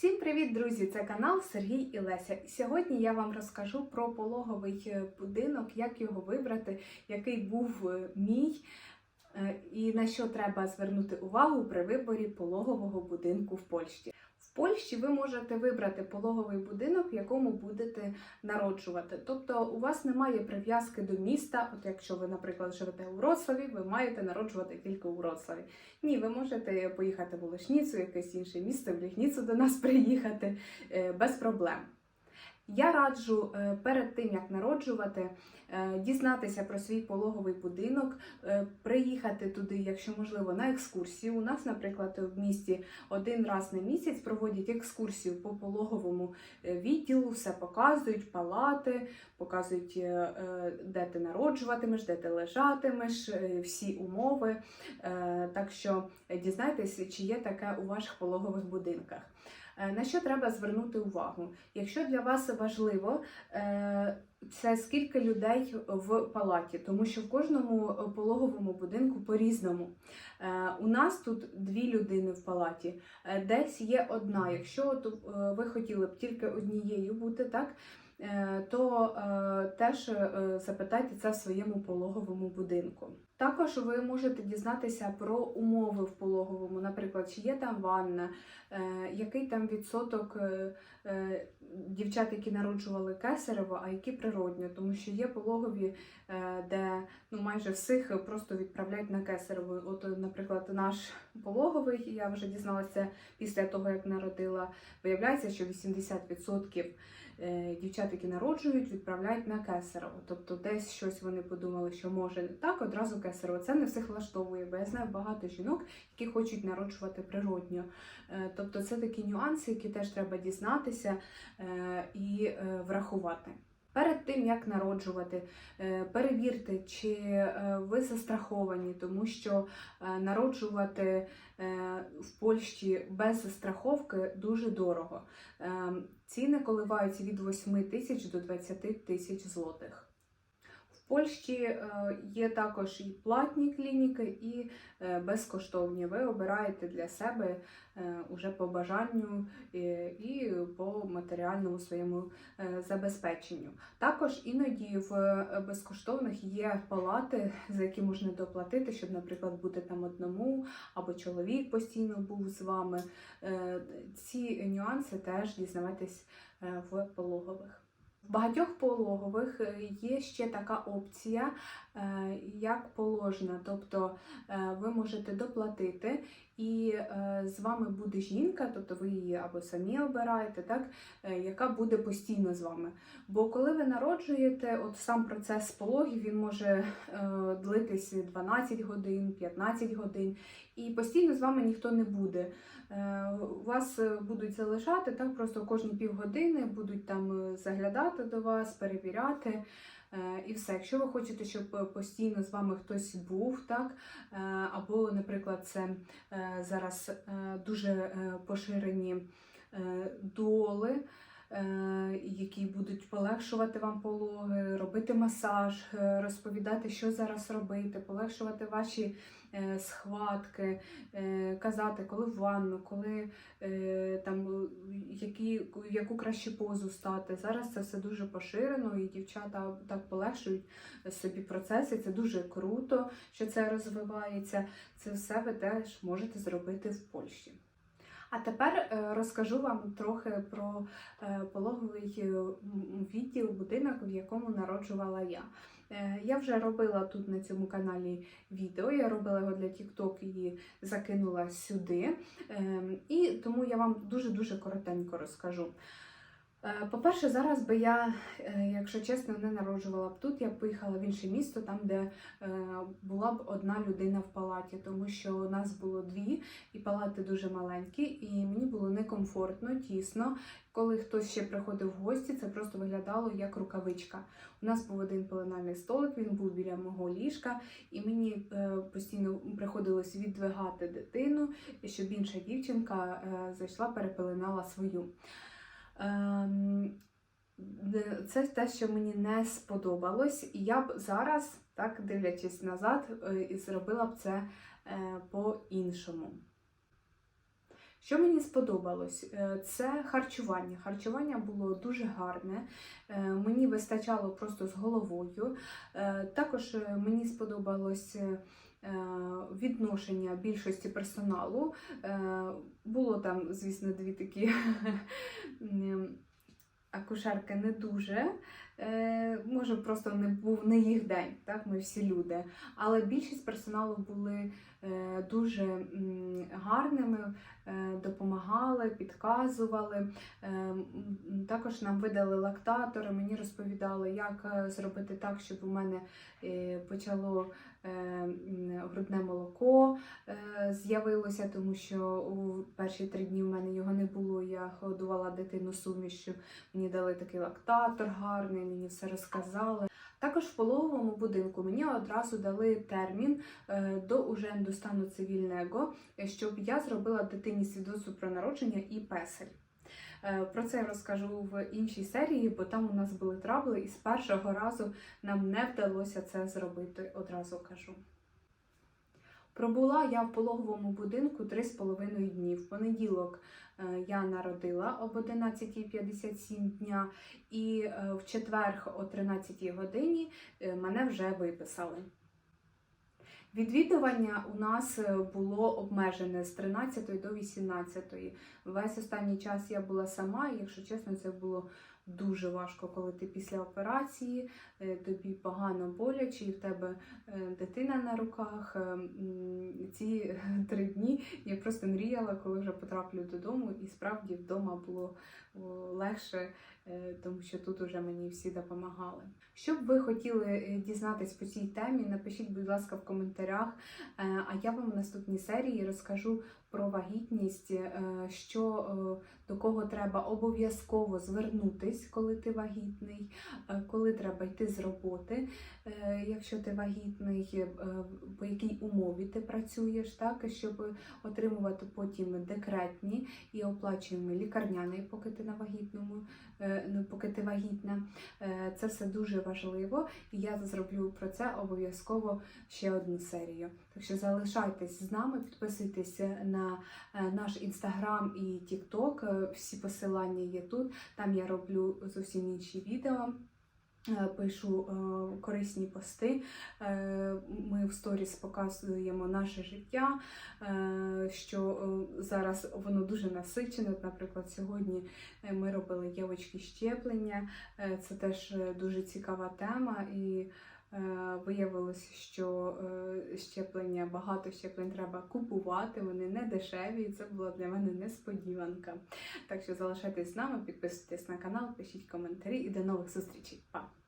Всім привіт, друзі! Це канал Сергій і Леся. Сьогодні я вам розкажу про пологовий е, будинок, як його вибрати, який був е, мій, е, і на що треба звернути увагу при виборі пологового будинку в Польщі. Польщі ви можете вибрати пологовий будинок, в якому будете народжувати. Тобто у вас немає прив'язки до міста. От якщо ви, наприклад, живете у Вроцлаві, ви маєте народжувати тільки у Вроцлаві. Ні, ви можете поїхати в Олешніцу, якесь інше місто, в Лігніцу до нас приїхати е, без проблем. Я раджу е, перед тим, як народжувати, е, дізнатися про свій пологовий будинок, е, приїхати туди, якщо можливо, на екскурсію. У нас, наприклад, в місті один раз на місяць проводять екскурсію по пологовому відділу, все показують, палати, показують, де ти народжуватимеш, де ти лежатимеш, всі умови. Так що дізнайтеся, чи є таке у ваших пологових будинках. Е, На що треба звернути увагу? Якщо для вас важливо, е, це скільки людей в палаті, тому що в кожному пологовому будинку по-різному. Е, У нас тут дві людини в палаті, десь є одна. Якщо ви хотіли б тільки однією бути, так? Е, То е, теж е, запитайте це в своєму пологовому будинку. Також ви можете дізнатися про умови в пологовому, наприклад, чи є там ванна, який там відсоток дівчат, які народжували кесарево, а які природньо, тому що є пологові, е, де ну майже всіх просто відправляють на кесарево. От, наприклад, наш пологовий, я вже дізналася після того, як народила, виявляється, що 80% е, дівчат, які народжують, відправляють на кесарево. Тобто десь щось вони подумали, що може так, одразу кесарево. Це не всіх влаштовує, бо я знаю багато жінок, які хочуть народжувати природньо. Е, Тобто це такі нюанси, які теж треба дізнатися і е, врахувати. Перед тим як народжувати, е, перевірте, чи е, ви застраховані, тому що е, народжувати е, в Польщі без застраховки дуже дорого. Е, Ціни коливаються від 8 тисяч до 20 тисяч злотих. Польщі е, є також і платні клініки, і е, безкоштовні. Ви обираєте для себе е, уже по бажанню і по матеріальному своєму забезпеченню. Також іноді в безкоштовних є палати, за які можна доплатити, щоб, наприклад, бути там одному, або чоловік постійно був з вами. Ці нюанси теж дізнавайтесь в пологових. Багатьох пологових е, є ще така опція, е, як положена, тобто е, ви можете доплатити, і з вами буде жінка, тобто ви її або самі обираєте, так, яка буде постійно з вами. Бо коли ви народжуєте, от сам процес пологів він може длитись 12 годин, 15 годин, і постійно з вами ніхто не буде. Е, Вас е, будуть залишати так, просто кожні півгодини будуть там е, заглядати до вас, перевіряти. І все, якщо ви хочете, щоб постійно з вами хтось був, так або, наприклад, це зараз дуже поширені доли, які будуть полегшувати вам пологи, робити масаж, е, розповідати, що зараз робити, полегшувати ваші е, схватки, е, казати, коли в ванну, коли е, там які, яку краще позу стати. Зараз це все дуже поширено, і дівчата так полегшують собі процеси. Це дуже круто, що це розвивається. Це все ви теж можете зробити в Польщі. А тепер е, розкажу вам трохи про е, пологовий е, відділ, будинок, в якому народжувала я. Я вже робила тут на цьому каналі відео, я робила його для TikTok і закинула сюди. Ем, І тому я вам дуже-дуже коротенько розкажу. Е, По-перше, зараз би я, е, якщо чесно, не народжувала б тут, я б поїхала в інше місто, там, де е, була б одна людина в палаті, тому що у нас було дві, і палати дуже маленькі, і мені було некомфортно, тісно. Коли хтось ще приходив в гості, це просто виглядало як рукавичка. У нас був один пеленальний столик, він був біля мого ліжка, і мені постійно приходилось віддвигати дитину, щоб інша дівчинка зайшла, перепеленала свою. Ем, Це те, що мені не сподобалось, і я б зараз, так дивлячись назад, е, зробила б це е, по-іншому. Що мені сподобалось? Е, Це харчування. Харчування було дуже гарне, мені вистачало просто з головою. Також мені сподобалось відношення більшості персоналу. Е, Було там, звісно, дві такі акушерки не дуже. Е, Може, просто не був не їх день, так? Ми всі люди. Але більшість персоналу були е, дуже гарними, е, допомагали, підказували. Е, Також нам видали лактатори, мені розповідали, як е, зробити так, щоб у мене е, почало е, грудне молоко е, з'явилося, тому що у перші три дні в мене його не було. Я годувала дитину сумішю. Мені дали такий лактатор гарний, мені все розказали. Також в пологовому будинку мені одразу дали термін е, до уже до стану цивільного, е, щоб я зробила дитині свідоцтво про народження і песель. Е, Про це я розкажу в іншій серії, бо там у нас були трабли, і з першого разу нам не вдалося це зробити, одразу кажу. Пробула я в пологовому будинку 3,5 дні. В понеділок е, я народила об 11.57 дня, і в четвер о 13 годині мене вже виписали. Відвідування у нас е, було обмежене з 13 до 18. Весь останній час я була сама, і якщо чесно, це було дуже важко, коли ти після операції, е, тобі погано боляче, і в тебе е, дитина на руках. Ці три дні я просто мріяла, коли вже потраплю додому, і справді вдома було легше, тому що тут уже мені всі допомагали. Що б ви хотіли е, дізнатись по цій темі, напишіть, будь ласка, в коментарях. Е, А я вам в наступній серії розкажу про вагітність, е, що е, до кого треба обов'язково звернутись, коли ти вагітний, е, коли треба йти з роботи, якщо ти вагітний, по якій умові ти працюєш, так, щоб отримувати потім декретні і оплачуємо лікарняний, поки ти на вагітному, ну, поки ти вагітна. Це все дуже важливо, і я зроблю про це обов'язково ще одну серію. Так що залишайтесь з нами, підписуйтесь на е, наш інстаграм і тікток. Всі посилання є тут. Там я роблю зовсім інші відео. е, Пишу е, корисні пости. Е, Ми в сторіс показуємо наше життя, е, що е, зараз воно дуже насичене. Наприклад, сьогодні е, ми робили дівочки щеплення. Е, Це теж е, дуже цікава тема. І е, виявилося, що е, щеплення, багато щеплень треба купувати, вони не дешеві, і це була для мене несподіванка. Так що залишайтесь з нами, підписуйтесь на канал, пишіть коментарі і до нових зустрічей. Па!